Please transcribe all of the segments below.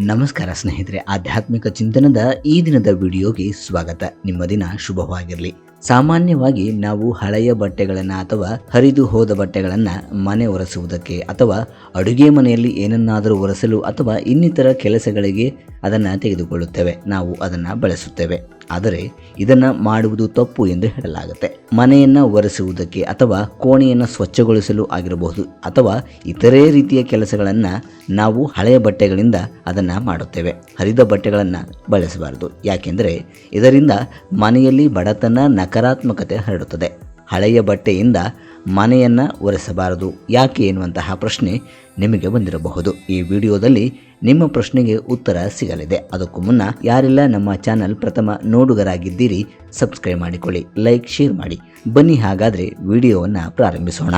ನಮಸ್ಕಾರ ಸ್ನೇಹಿತರೆ, ಆಧ್ಯಾತ್ಮಿಕ ಚಿಂತನದ ಈ ದಿನದ ವಿಡಿಯೋಗೆ ಸ್ವಾಗತ. ನಿಮ್ಮ ದಿನ ಶುಭವಾಗಿರಲಿ. ಸಾಮಾನ್ಯವಾಗಿ ನಾವು ಹಳೆಯ ಬಟ್ಟೆಗಳನ್ನು ಅಥವಾ ಹರಿದು ಹೋದ ಬಟ್ಟೆಗಳನ್ನು ಮನೆ ಒರೆಸುವುದಕ್ಕೆ ಅಥವಾ ಅಡುಗೆ ಮನೆಯಲ್ಲಿ ಏನನ್ನಾದರೂ ಒರೆಸಲು ಅಥವಾ ಇನ್ನಿತರ ಕೆಲಸಗಳಿಗೆ ಅದನ್ನು ತೆಗೆದುಕೊಳ್ಳುತ್ತೇವೆ. ನಾವು ಅದನ್ನು ಬಳಸುತ್ತೇವೆ. ಆದರೆ ಇದನ್ನು ಮಾಡುವುದು ತಪ್ಪು ಎಂದು ಹೇಳಲಾಗುತ್ತೆ. ಮನೆಯನ್ನು ಒರೆಸುವುದಕ್ಕೆ ಅಥವಾ ಕೋಣೆಯನ್ನು ಸ್ವಚ್ಛಗೊಳಿಸಲು ಆಗಿರಬಹುದು ಅಥವಾ ಇತರೆ ರೀತಿಯ ಕೆಲಸಗಳನ್ನು ನಾವು ಹಳೆಯ ಬಟ್ಟೆಗಳಿಂದ ಅದನ್ನು ಮಾಡುತ್ತೇವೆ. ಹರಿದ ಬಟ್ಟೆಗಳನ್ನು ಬಳಸಬಾರದು. ಯಾಕೆಂದರೆ ಇದರಿಂದ ಮನೆಯಲ್ಲಿ ಬಡತನ ನಕಾರಾತ್ಮಕತೆ ಹರಡುತ್ತದೆ. ಹಳೆಯ ಬಟ್ಟೆಯಿಂದ ಮನೆಯನ್ನು ಒರೆಸಬಾರದು. ಯಾಕೆ ಎನ್ನುವಂತಹ ಪ್ರಶ್ನೆ ನಿಮಗೆ ಬಂದಿರಬಹುದು. ಈ ವಿಡಿಯೋದಲ್ಲಿ ನಿಮ್ಮ ಪ್ರಶ್ನೆಗೆ ಉತ್ತರ ಸಿಗಲಿದೆ. ಅದಕ್ಕೂ ಮುನ್ನ ಯಾರೆಲ್ಲ ನಮ್ಮ ಚಾನಲ್ ಪ್ರಥಮ ನೋಡುಗರಾಗಿದ್ದೀರಿ, ಸಬ್ಸ್ಕ್ರೈಬ್ ಮಾಡಿಕೊಳ್ಳಿ, ಲೈಕ್, ಶೇರ್ ಮಾಡಿ. ಬನ್ನಿ ಹಾಗಾದರೆ ವಿಡಿಯೋವನ್ನು ಪ್ರಾರಂಭಿಸೋಣ.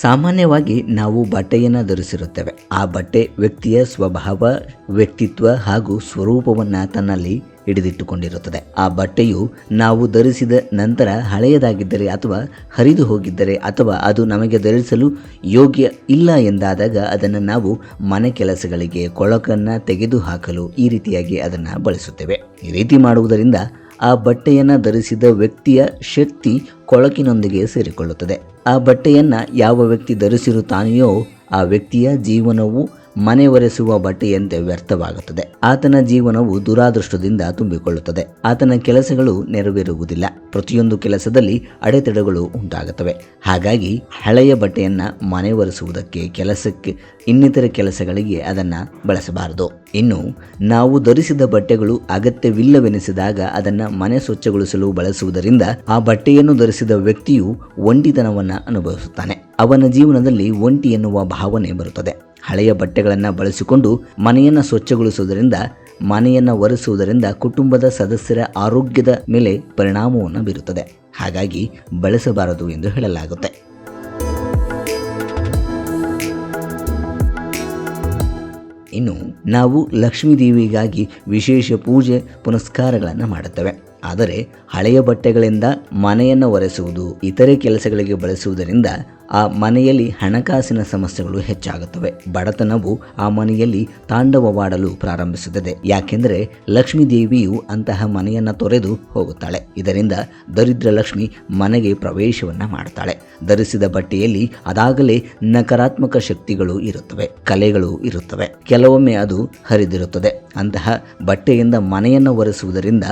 ಸಾಮಾನ್ಯವಾಗಿ ನಾವು ಬಟ್ಟೆಯನ್ನು ಧರಿಸಿರುತ್ತೇವೆ. ಆ ಬಟ್ಟೆ ವ್ಯಕ್ತಿಯ ಸ್ವಭಾವ, ವ್ಯಕ್ತಿತ್ವ ಹಾಗೂ ಸ್ವರೂಪವನ್ನು ತನ್ನಲ್ಲಿ ಹಿಡಿದಿಟ್ಟುಕೊಂಡಿರುತ್ತದೆ. ಆ ಬಟ್ಟೆಯು ನಾವು ಧರಿಸಿದ ನಂತರ ಹಳೆಯದಾಗಿದ್ದರೆ ಅಥವಾ ಹರಿದು ಹೋಗಿದ್ದರೆ ಅಥವಾ ಅದು ನಮಗೆ ಧರಿಸಲು ಯೋಗ್ಯ ಇಲ್ಲ ಎಂದಾದಾಗ ಅದನ್ನು ನಾವು ಮನೆ ಕೆಲಸಗಳಿಗೆ ಕೊಳಕನ್ನು ತೆಗೆದುಹಾಕಲು ಈ ರೀತಿಯಾಗಿ ಅದನ್ನು ಬಳಸುತ್ತೇವೆ. ಈ ರೀತಿ ಮಾಡುವುದರಿಂದ ಆ ಬಟ್ಟೆಯನ್ನು ಧರಿಸಿದ ವ್ಯಕ್ತಿಯ ಶಕ್ತಿ ಕೊಳಕಿನೊಂದಿಗೆ ಸೇರಿಕೊಳ್ಳುತ್ತದೆ. ಆ ಬಟ್ಟೆಯನ್ನು ಯಾವ ವ್ಯಕ್ತಿ ಧರಿಸಿರುತ್ತಾನೆಯೋ ಆ ವ್ಯಕ್ತಿಯ ಜೀವನವು ಮನೆ ಒರೆಸುವ ಬಟ್ಟೆಯಂತೆ ವ್ಯರ್ಥವಾಗುತ್ತದೆ. ಆತನ ಜೀವನವು ದುರಾದೃಷ್ಟದಿಂದ ತುಂಬಿಕೊಳ್ಳುತ್ತದೆ. ಆತನ ಕೆಲಸಗಳು ನೆರವೇರುವುದಿಲ್ಲ. ಪ್ರತಿಯೊಂದು ಕೆಲಸದಲ್ಲಿ ಅಡೆತಡೆಗಳು ಉಂಟಾಗುತ್ತವೆ. ಹಾಗಾಗಿ ಹಳೆಯ ಬಟ್ಟೆಯನ್ನ ಮನೆ ಒರೆಸುವುದಕ್ಕೆ ಕೆಲಸಕ್ಕೆ, ಇನ್ನಿತರ ಕೆಲಸಗಳಿಗೆ ಅದನ್ನ ಬಳಸಬಾರದು. ಇನ್ನು, ನಾವು ಧರಿಸಿದ ಬಟ್ಟೆಗಳು ಅಗತ್ಯವಿಲ್ಲವೆನಿಸಿದಾಗ ಅದನ್ನ ಮನೆ ಸ್ವಚ್ಛಗೊಳಿಸಲು ಬಳಸುವುದರಿಂದ ಆ ಬಟ್ಟೆಯನ್ನು ಧರಿಸಿದ ವ್ಯಕ್ತಿಯು ಒಂಟಿತನವನ್ನು ಅನುಭವಿಸುತ್ತಾನೆ. ಅವನ ಜೀವನದಲ್ಲಿ ಒಂಟಿ ಎನ್ನುವ ಭಾವನೆ ಬರುತ್ತದೆ. ಹಳೆಯ ಬಟ್ಟೆಗಳನ್ನು ಬಳಸಿಕೊಂಡು ಮನೆಯನ್ನು ಸ್ವಚ್ಛಗೊಳಿಸುವುದರಿಂದ, ಮನೆಯನ್ನು ಒರೆಸುವುದರಿಂದ ಕುಟುಂಬದ ಸದಸ್ಯರ ಆರೋಗ್ಯದ ಮೇಲೆ ಪರಿಣಾಮವನ್ನು ಬೀರುತ್ತದೆ. ಹಾಗಾಗಿ ಬಳಸಬಾರದು ಎಂದು ಹೇಳಲಾಗುತ್ತೆ. ಇನ್ನು ನಾವು ಲಕ್ಷ್ಮೀದೇವಿಗಾಗಿ ವಿಶೇಷ ಪೂಜೆ ಪುನಸ್ಕಾರಗಳನ್ನು ಮಾಡುತ್ತೇವೆ. ಆದರೆ ಹಳೆಯ ಬಟ್ಟೆಗಳಿಂದ ಮನೆಯನ್ನು ಒರೆಸುವುದು, ಇತರೆ ಕೆಲಸಗಳಿಗೆ ಬಳಸುವುದರಿಂದ ಆ ಮನೆಯಲ್ಲಿ ಹಣಕಾಸಿನ ಸಮಸ್ಯೆಗಳು ಹೆಚ್ಚಾಗುತ್ತವೆ. ಬಡತನವು ಆ ಮನೆಯಲ್ಲಿ ತಾಂಡವವಾಡಲು ಪ್ರಾರಂಭಿಸುತ್ತದೆ. ಯಾಕೆಂದರೆ ಲಕ್ಷ್ಮೀ ದೇವಿಯು ಅಂತಹ ಮನೆಯನ್ನು ತೊರೆದು ಹೋಗುತ್ತಾಳೆ. ಇದರಿಂದ ದರಿದ್ರ ಲಕ್ಷ್ಮಿ ಮನೆಗೆ ಪ್ರವೇಶವನ್ನು ಮಾಡುತ್ತಾಳೆ ಧರಿಸಿದ ಬಟ್ಟೆಯಲ್ಲಿ ಅದಾಗಲೇ ನಕಾರಾತ್ಮಕ ಶಕ್ತಿಗಳು ಇರುತ್ತವೆ, ಕಲೆಗಳು ಇರುತ್ತವೆ. ಕೆಲವೊಮ್ಮೆ ಅದು ಹರಿದಿರುತ್ತದೆ. ಅಂತಹ ಬಟ್ಟೆಯಿಂದ ಮನೆಯನ್ನು ಒರೆಸುವುದರಿಂದ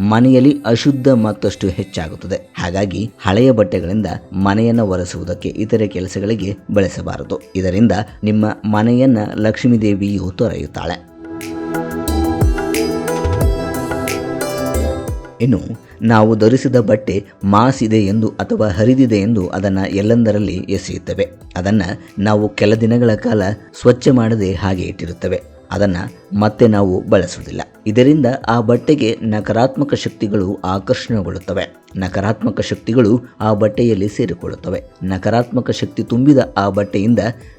ಮನೆಯಲ್ಲಿ ಅಶುದ್ಧ ಮತ್ತಷ್ಟು ಹೆಚ್ಚಾಗುತ್ತದೆ. ಹಾಗಾಗಿ ಹಳೆಯ ಬಟ್ಟೆಗಳಿಂದ ಮನೆಯನ್ನು ಒರೆಸುವುದಕ್ಕೆ ಇತರೆ ಕೆಲಸಗಳಿಗೆ ಬಳಸಬಾರದು. ಇದರಿಂದ ನಿಮ್ಮ ಮನೆಯನ್ನ ಲಕ್ಷ್ಮೀ ದೇವಿಯು ತೊರೆಯುತ್ತಾಳೆ. ಇನ್ನು, ನಾವು ಧರಿಸಿದ ಬಟ್ಟೆ ಮಾಸಿದೆ ಎಂದು ಅಥವಾ ಹರಿದಿದೆ ಎಂದು ಅದನ್ನು ಎಲ್ಲೆಂದರಲ್ಲಿ ಎಸೆಯುತ್ತವೆ. ಅದನ್ನು ನಾವು ಕೆಲ ದಿನಗಳ ಕಾಲ ಸ್ವಚ್ಛ ಮಾಡದೆ ಹಾಗೆ ಇಟ್ಟಿರುತ್ತವೆ. ಅದನ್ನು ಮತ್ತೆ ನಾವು ಬಳಸುವುದಿಲ್ಲ. ಇದರಿಂದ ಆ ಬಟ್ಟೆಗೆ ನಕಾರಾತ್ಮಕ ಶಕ್ತಿಗಳು ಆಕರ್ಷಣೆಗೊಳ್ಳುತ್ತವೆ. ನಕಾರಾತ್ಮಕ ಶಕ್ತಿಗಳು ಆ ಬಟ್ಟೆಯಲ್ಲಿ ಸೇರಿಕೊಳ್ಳುತ್ತವೆ. ನಕಾರಾತ್ಮಕ ಶಕ್ತಿ ತುಂಬಿದ ಆ ಬಟ್ಟೆಯಿಂದ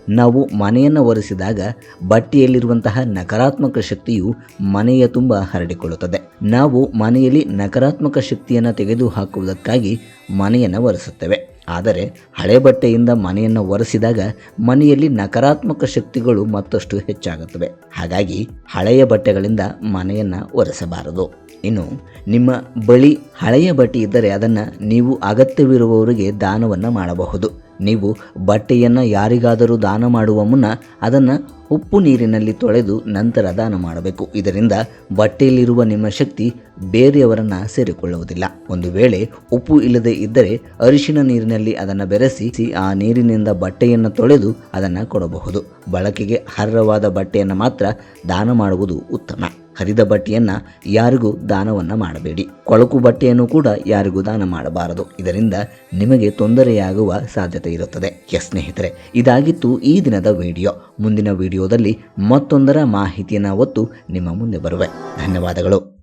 ನಾವು ಮನೆಯನ್ನು ಒರೆಸಿದಾಗ ಬಟ್ಟೆಯಲ್ಲಿರುವಂತಹ ನಕಾರಾತ್ಮಕ ಶಕ್ತಿಯು ಮನೆಯ ತುಂಬ ಹರಡಿಕೊಳ್ಳುತ್ತದೆ. ನಾವು ಮನೆಯಲ್ಲಿ ನಕಾರಾತ್ಮಕ ಶಕ್ತಿಯನ್ನು ತೆಗೆದುಹಾಕುವುದಕ್ಕಾಗಿ ಮನೆಯನ್ನು ಒರೆಸುತ್ತೇವೆ. ಆದರೆ ಹಳೆ ಬಟ್ಟೆಯಿಂದ ಮನೆಯನ್ನು ಒರೆಸಿದಾಗ ಮನೆಯಲ್ಲಿ ನಕಾರಾತ್ಮಕ ಶಕ್ತಿಗಳು ಮತ್ತಷ್ಟು ಹೆಚ್ಚಾಗುತ್ತವೆ. ಹಾಗಾಗಿ ಹಳೆಯ ಬಟ್ಟೆಗಳಿಂದ ಮನೆಯನ್ನು ಒರೆಸಬಾರದು. ಇನ್ನು ನಿಮ್ಮ ಬಳಿ ಹಳೆಯ ಬಟ್ಟೆ ಇದ್ದರೆ ಅದನ್ನು ನೀವು ಅಗತ್ಯವಿರುವವರಿಗೆ ದಾನವನ್ನು ಮಾಡಬಹುದು. ನೀವು ಬಟ್ಟೆಯನ್ನು ಯಾರಿಗಾದರೂ ದಾನ ಮಾಡುವ ಮುನ್ನ ಅದನ್ನು ಉಪ್ಪು ನೀರಿನಲ್ಲಿ ತೊಳೆದು ನಂತರ ದಾನ ಮಾಡಬೇಕು. ಇದರಿಂದ ಬಟ್ಟೆಯಲ್ಲಿರುವ ನಿಮ್ಮ ಶಕ್ತಿ ಬೇರೆಯವರನ್ನು ಸೇರಿಕೊಳ್ಳುವುದಿಲ್ಲ. ಒಂದು ವೇಳೆ ಉಪ್ಪು ಇಲ್ಲದೆ ಇದ್ದರೆ ಅರಿಶಿನ ನೀರಿನಲ್ಲಿ ಅದನ್ನು ಬೆರೆಸಿ ಆ ನೀರಿನಿಂದ ಬಟ್ಟೆಯನ್ನು ತೊಳೆದು ಅದನ್ನು ಕೊಡಬಹುದು. ಬಳಕೆಗೆ ಅರ್ಹವಾದ ಬಟ್ಟೆಯನ್ನು ಮಾತ್ರ ದಾನ ಮಾಡುವುದು ಉತ್ತಮ. ಹರಿದ ಬಟ್ಟೆಯನ್ನು ಯಾರಿಗೂ ದಾನವನ್ನು ಮಾಡಬೇಡಿ. ಕೊಳಕು ಬಟ್ಟೆಯನ್ನು ಕೂಡ ಯಾರಿಗೂ ದಾನ ಮಾಡಬಾರದು. ಇದರಿಂದ ನಿಮಗೆ ತೊಂದರೆಯಾಗುವ ಸಾಧ್ಯತೆ ಇರುತ್ತದೆ. ಎಸ್ ಸ್ನೇಹಿತರೆ, ಇದಾಗಿತ್ತು ಈ ದಿನದ ವಿಡಿಯೋ. ಮುಂದಿನ ವಿಡಿಯೋದಲ್ಲಿ ಮತ್ತೊಂದರ ಮಾಹಿತಿಯನ್ನ ಒತ್ತು ನಿಮ್ಮ ಮುಂದೆ ಬರುವೆ. ಧನ್ಯವಾದಗಳು.